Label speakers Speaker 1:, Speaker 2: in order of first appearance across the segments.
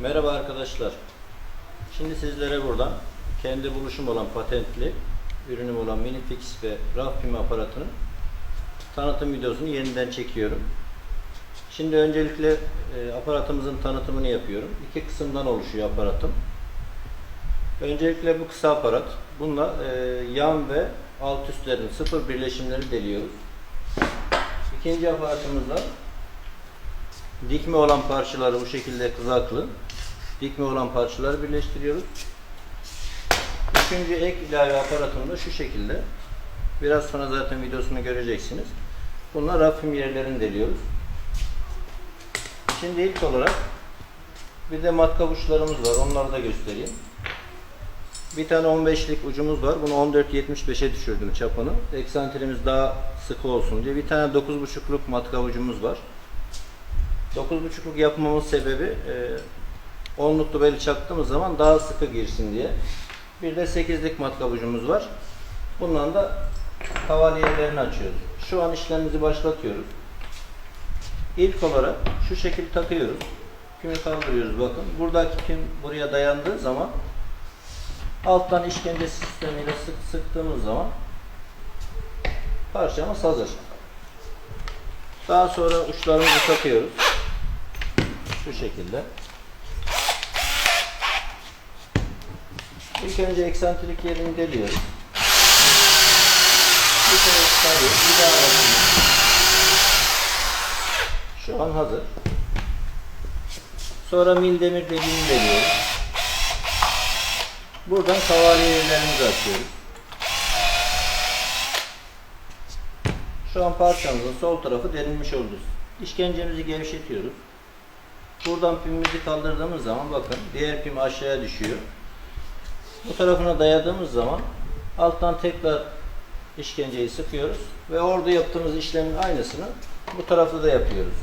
Speaker 1: Merhaba arkadaşlar. Şimdi sizlere buradan kendi buluşum olan patentli ürünüm olan Minifix ve raf pimi aparatının tanıtım videosunu yeniden çekiyorum. Şimdi öncelikle e, aparatımızın tanıtımını yapıyorum. İki kısımdan oluşuyor aparatım. Öncelikle bu kısa aparat. Bununla e, yan ve alt üstlerin sıfır birleşimleri deliyoruz. İkinci aparatımızda dikme olan parçaları bu şekilde kızaklı dikme olan parçaları birleştiriyoruz. Üçüncü ek ilave aparatım da şu şekilde. Biraz sonra zaten videosunu göreceksiniz. Bunlar rafim yerlerini deliyoruz. Şimdi ilk olarak bir de matkap uçlarımız var. Onları da göstereyim. Bir tane 15'lik ucumuz var. Bunu 14.75'e düşürdüm çapını. Eksantrimiz daha sıkı olsun diye. Bir tane 9.5'luk matkap ucumuz var. 9.5'luk yapmamın sebebi e, 10'luk dubeli çaktığımız zaman daha sıkı girsin diye. Bir de 8'lik matkap ucumuz var. Bundan da kavaliyelerini açıyoruz. Şu an işlemimizi başlatıyoruz. İlk olarak şu şekilde takıyoruz. Pimi kaldırıyoruz bakın. Buradaki pim buraya dayandığı zaman alttan işkence sistemiyle sık sıktığımız zaman parçamız hazır. Daha sonra uçlarımızı takıyoruz. Şu şekilde. İlk önce eksantrik yerini deliyoruz. Bir kere çıkarıyoruz. Bir daha bakıyoruz. Şu an hazır. Sonra mil demir deliğini deliyoruz. Buradan kavalye yerlerimizi açıyoruz. Şu an parçamızın sol tarafı derinmiş oldu. İşkencemizi gevşetiyoruz. Buradan pimimizi kaldırdığımız zaman bakın diğer pim aşağıya düşüyor. Bu tarafına dayadığımız zaman alttan tekrar işkenceyi sıkıyoruz ve orada yaptığımız işlemin aynısını bu tarafta da yapıyoruz.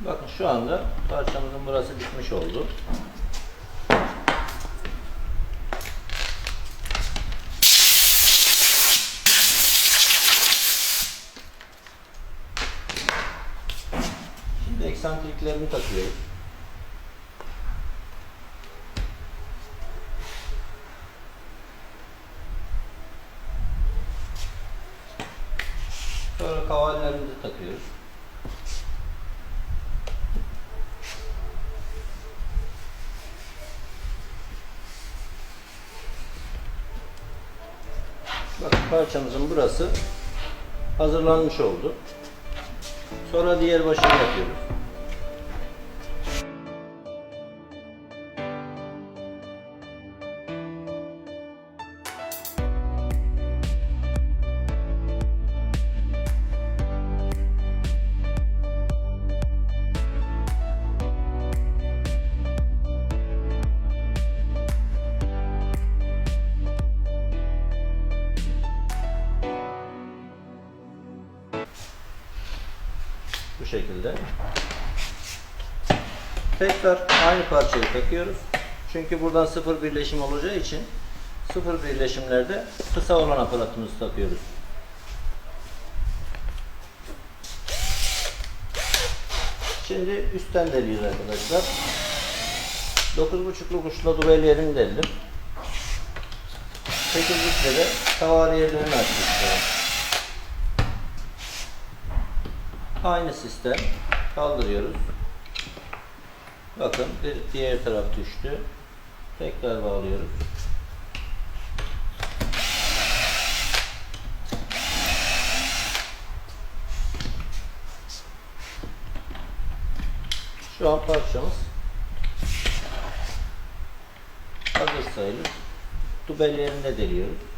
Speaker 1: Bakın şu anda parçamızın burası bitmiş oldu. Şimdi eksantriklerimi takıyoruz. Sonra kavallerimizi takıyoruz. Bakın parçamızın burası hazırlanmış oldu. Sonra diğer başını yapıyoruz. Takıyoruz. Çünkü buradan sıfır birleşim olacağı için sıfır birleşimlerde kısa olan aparatımızı takıyoruz. Şimdi üstten deliyoruz arkadaşlar. 9.5'luk uçla duvel yerini deldim. 8'likle de tavari yerlerini açtık. Aynı sistem kaldırıyoruz. Bakın bir diğer taraf düştü. Tekrar bağlıyoruz. Şu an parçamız hazır sayılır. Tubellerinde deliyoruz. Söküyoruz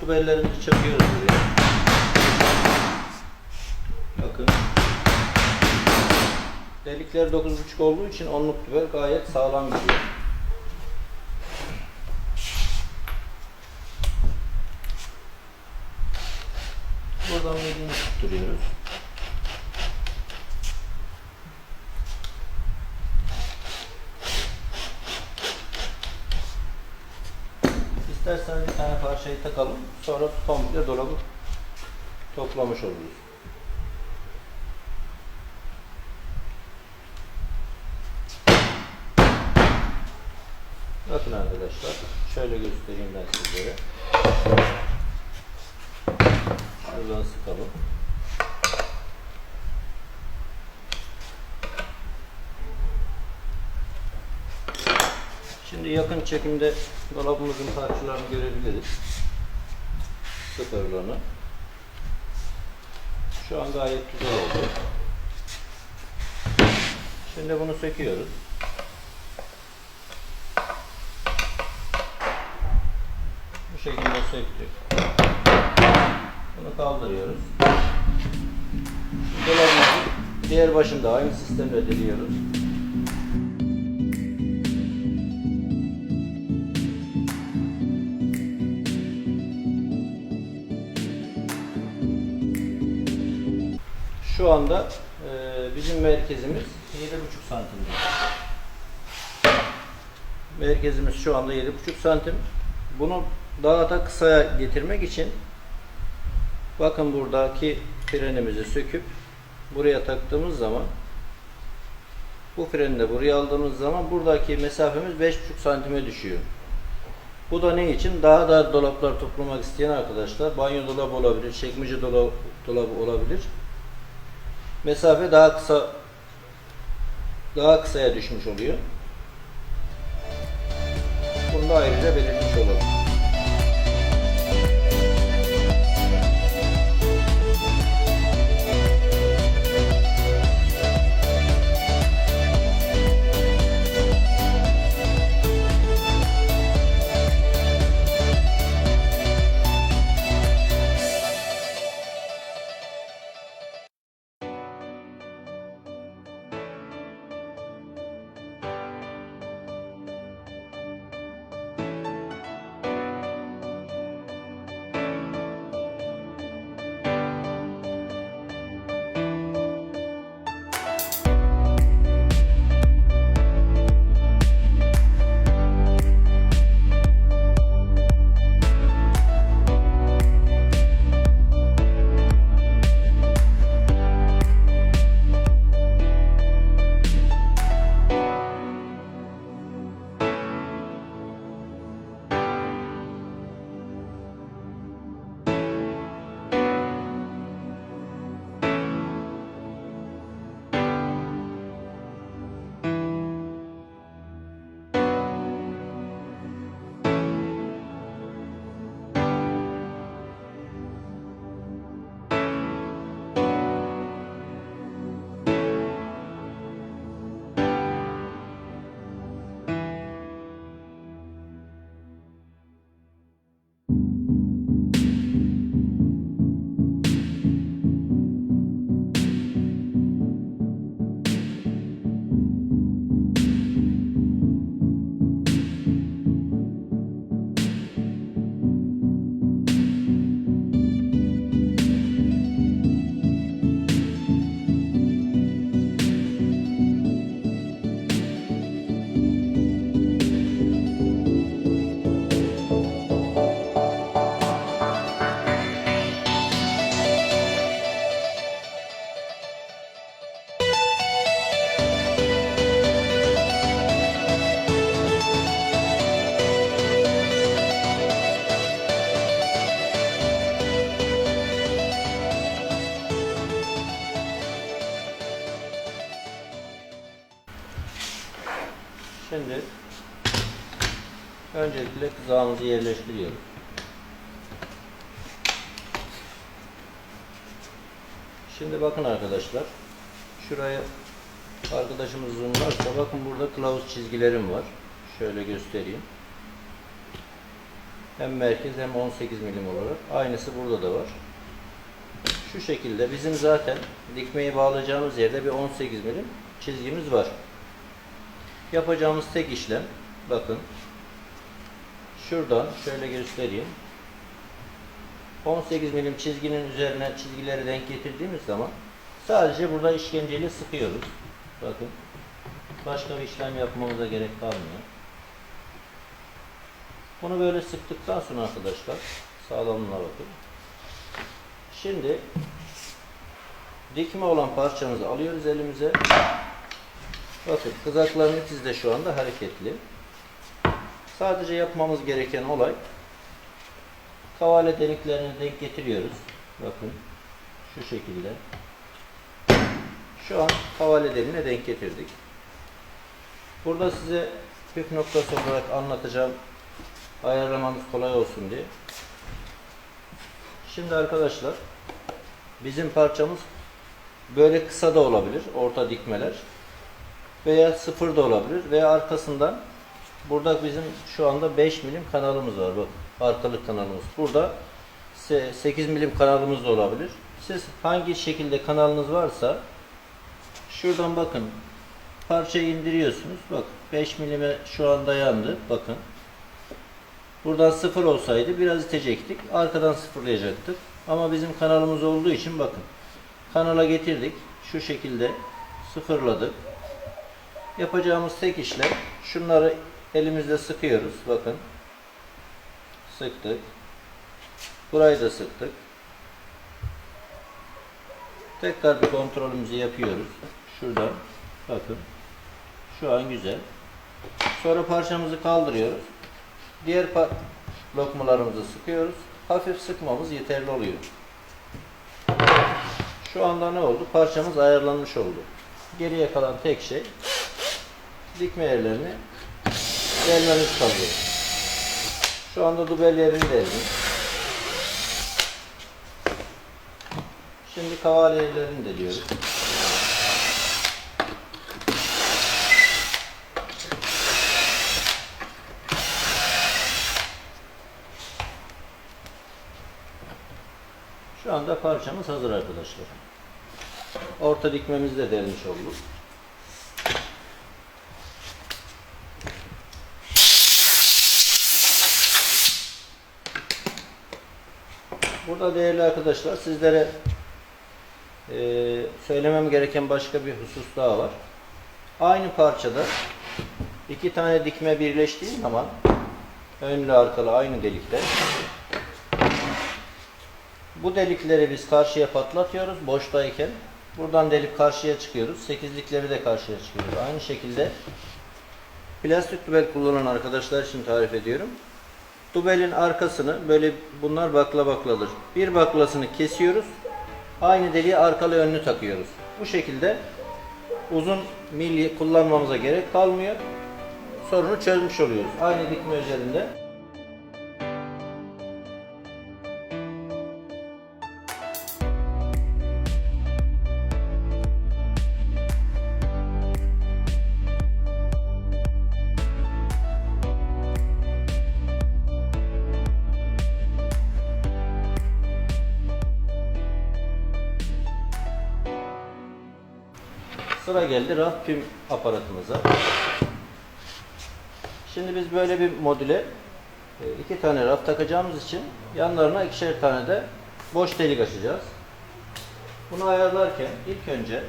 Speaker 1: Tubellerimizi çakıyoruz buraya. Bakın. Delikleri 9.5 olduğu için onluk tübel gayet sağlam gidiyor. Buradan medium tutturuyoruz. İsterseniz bir tane parçayı takalım. Sonra komple dolabı toplamış oluruz. Bakın arkadaşlar. Şöyle göstereyim ben sizlere. Şuradan sıkalım. Şimdi yakın çekimde dolabımızın parçalarını görebiliriz. Sıfırlarını. Şu an gayet güzel oldu. Şimdi bunu söküyoruz. Bu şekilde söktük. Bunu kaldırıyoruz. Dolabımızı diğer başında aynı sistemle deliyoruz. Şu anda e, bizim merkezimiz 7,5 santimde. Merkezimiz şu anda 7,5 santim. Bunu daha da kısa getirmek için bakın buradaki frenimizi söküp buraya taktığımız zaman bu freni de buraya aldığımız zaman buradaki mesafemiz 5,5 santime düşüyor. Bu da ne için? Daha da dolaplar toplamak isteyen arkadaşlar banyo dolabı olabilir, çekmece dolabı olabilir. Mesafe daha kısa daha kısaya düşmüş oluyor. Bunu da ayrıca belirtmiş olalım. Şimdi öncelikle kızağımızı yerleştiriyoruz. Şimdi bakın arkadaşlar. Şuraya arkadaşımız zoomlarsa bakın burada kılavuz çizgilerim var. Şöyle göstereyim. Hem merkez hem 18 milim olarak. Aynısı burada da var. Şu şekilde bizim zaten dikmeyi bağlayacağımız yerde bir 18 milim çizgimiz var. Yapacağımız tek işlem bakın şuradan şöyle göstereyim. 18 milim çizginin üzerine çizgileri denk getirdiğimiz zaman sadece burada işkenceyle sıkıyoruz. Bakın. Başka bir işlem yapmamıza gerek kalmıyor. Bunu böyle sıktıktan sonra arkadaşlar sağlamlığına bakın. Şimdi dikme olan parçamızı alıyoruz elimize. Bakın kızakların ikizi de şu anda hareketli. Sadece yapmamız gereken olay kavale deliklerini denk getiriyoruz. Bakın şu şekilde. Şu an kavale deliğine denk getirdik. Burada size püf noktası olarak anlatacağım ayarlamanız kolay olsun diye. Şimdi arkadaşlar bizim parçamız böyle kısa da olabilir orta dikmeler veya sıfır da olabilir veya arkasından burada bizim şu anda 5 milim kanalımız var bak arkalık kanalımız burada se- 8 milim kanalımız da olabilir siz hangi şekilde kanalınız varsa şuradan bakın parçayı indiriyorsunuz bak 5 milime şu an dayandı bakın Buradan sıfır olsaydı biraz itecektik. Arkadan sıfırlayacaktık. Ama bizim kanalımız olduğu için bakın. Kanala getirdik. Şu şekilde sıfırladık. Yapacağımız tek işlem şunları elimizde sıkıyoruz. Bakın. Sıktık. Burayı da sıktık. Tekrar bir kontrolümüzü yapıyoruz. Şuradan bakın. Şu an güzel. Sonra parçamızı kaldırıyoruz. Diğer lokmalarımızı sıkıyoruz. Hafif sıkmamız yeterli oluyor. Şu anda ne oldu? Parçamız ayarlanmış oldu. Geriye kalan tek şey dikme yerlerini delmemiz kalıyor. Şu anda dubel yerini deldim. Şimdi kavale yerlerini deliyoruz. Şu anda parçamız hazır arkadaşlar. Orta dikmemizi de delmiş olduk. Burada değerli arkadaşlar sizlere eee, söylemem gereken başka bir husus daha var. Aynı parçada iki tane dikme birleştiği zaman önlü arkalı aynı delikte bu delikleri biz karşıya patlatıyoruz boştayken. Buradan delik karşıya çıkıyoruz. Sekizlikleri de karşıya çıkıyoruz. Aynı şekilde plastik tubel kullanan arkadaşlar için tarif ediyorum. Tubelin arkasını böyle bunlar bakla bakladır. Bir baklasını kesiyoruz. Aynı deliğe arkalı önlü takıyoruz. Bu şekilde uzun milli kullanmamıza gerek kalmıyor. Sorunu çözmüş oluyoruz. Aynı dikme üzerinde. Sıra geldi raf pim aparatımıza. Şimdi biz böyle bir modüle e, iki tane raf takacağımız için yanlarına ikişer tane de boş delik açacağız. Bunu ayarlarken ilk önce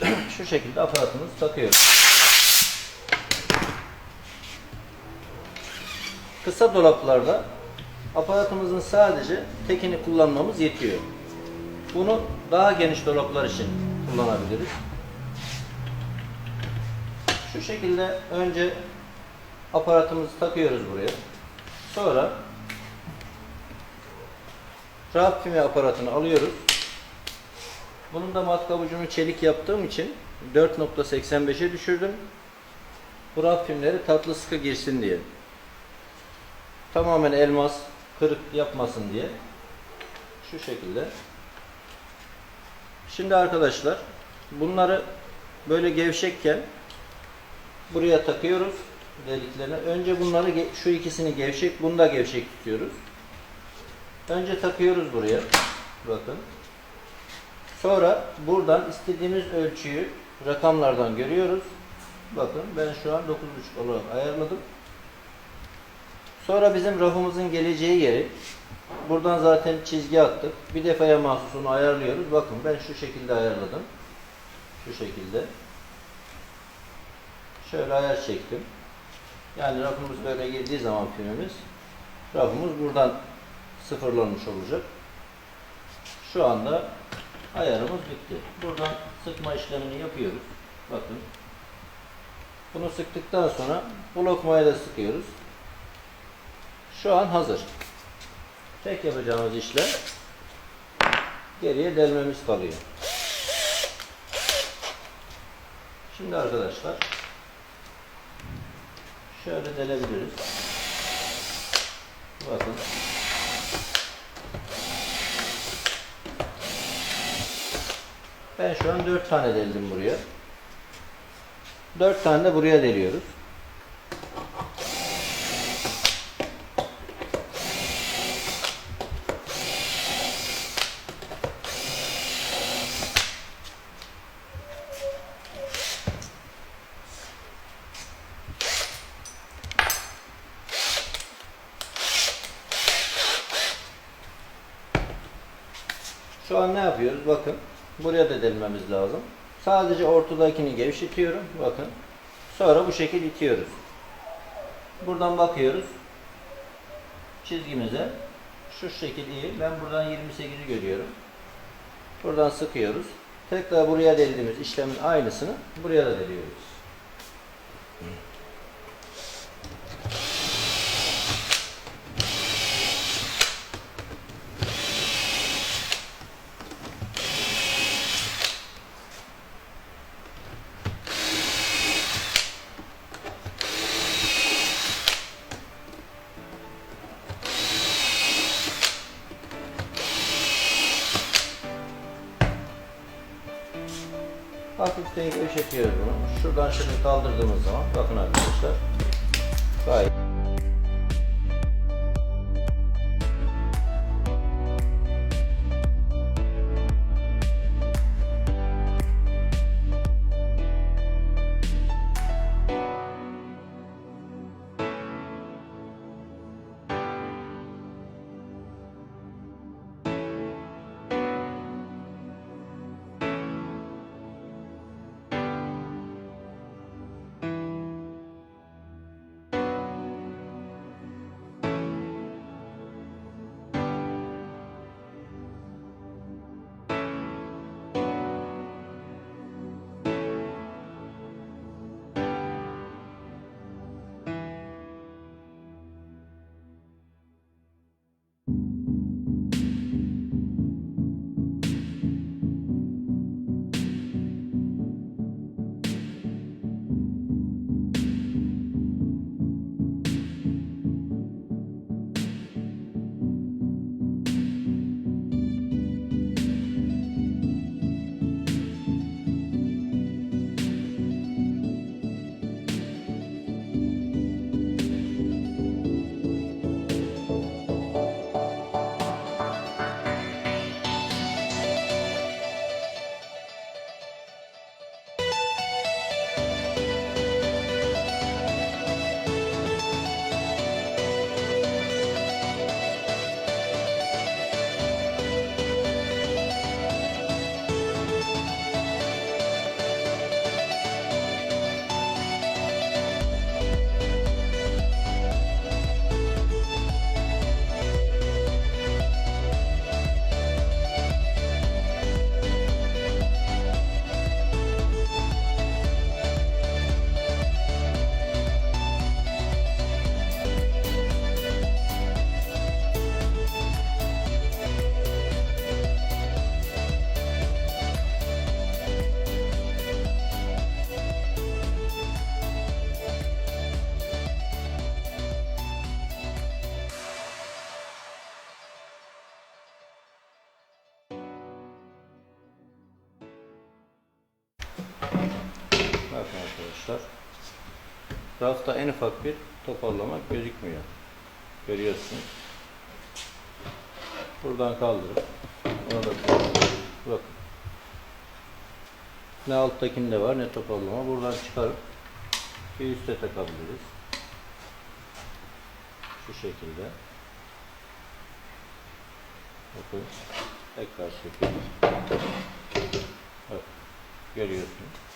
Speaker 1: şu şekilde aparatımızı takıyoruz. Kısa dolaplarda aparatımızın sadece tekini kullanmamız yetiyor. Bunu daha geniş dolaplar için kullanabiliriz. Şu şekilde önce aparatımızı takıyoruz buraya. Sonra raf pimi aparatını alıyoruz. Bunun da matkap ucunu çelik yaptığım için 4.85'e düşürdüm. Bu raf pimleri tatlı sıkı girsin diye. Tamamen elmas kırık yapmasın diye. Şu şekilde. Şimdi arkadaşlar bunları böyle gevşekken buraya takıyoruz deliklerine. Önce bunları şu ikisini gevşek, bunu da gevşek tutuyoruz. Önce takıyoruz buraya. Bakın. Sonra buradan istediğimiz ölçüyü rakamlardan görüyoruz. Bakın ben şu an 9.5 olarak ayarladım. Sonra bizim rafımızın geleceği yeri buradan zaten çizgi attık. Bir defaya mahsus onu ayarlıyoruz. Bakın ben şu şekilde ayarladım. Şu şekilde. Şöyle ayar çektim. Yani rafımız böyle girdiği zaman pimimiz rafımız buradan sıfırlanmış olacak. Şu anda ayarımız bitti. Buradan sıkma işlemini yapıyoruz. Bakın. Bunu sıktıktan sonra bu lokmayı da sıkıyoruz. Şu an hazır. Tek yapacağımız işlem geriye delmemiz kalıyor. Şimdi arkadaşlar şöyle delebiliriz. Bakın. Ben şu an 4 tane deldim buraya. 4 tane de buraya deliyoruz. Şu an ne yapıyoruz? Bakın. Delmemiz lazım. Sadece ortadakini gevşetiyorum. Bakın. Sonra bu şekil itiyoruz. Buradan bakıyoruz. Çizgimize. Şu şekil iyi. Ben buradan 28'i görüyorum. Buradan sıkıyoruz. Tekrar buraya deldiğimiz işlemin aynısını buraya da deliyoruz. Hafiften gevşetiyoruz bunu. Şuradan şunu kaldırdığımız zaman bakın arkadaşlar. Gayet Rafta en ufak bir toparlama gözükmüyor. Görüyorsunuz. Buradan kaldırıp ona da bakın. Ne alttakinde var ne toparlama. Buradan çıkarıp bir üste takabiliriz. Şu şekilde. Bakın. Tekrar söküyoruz. Bak. Görüyorsunuz.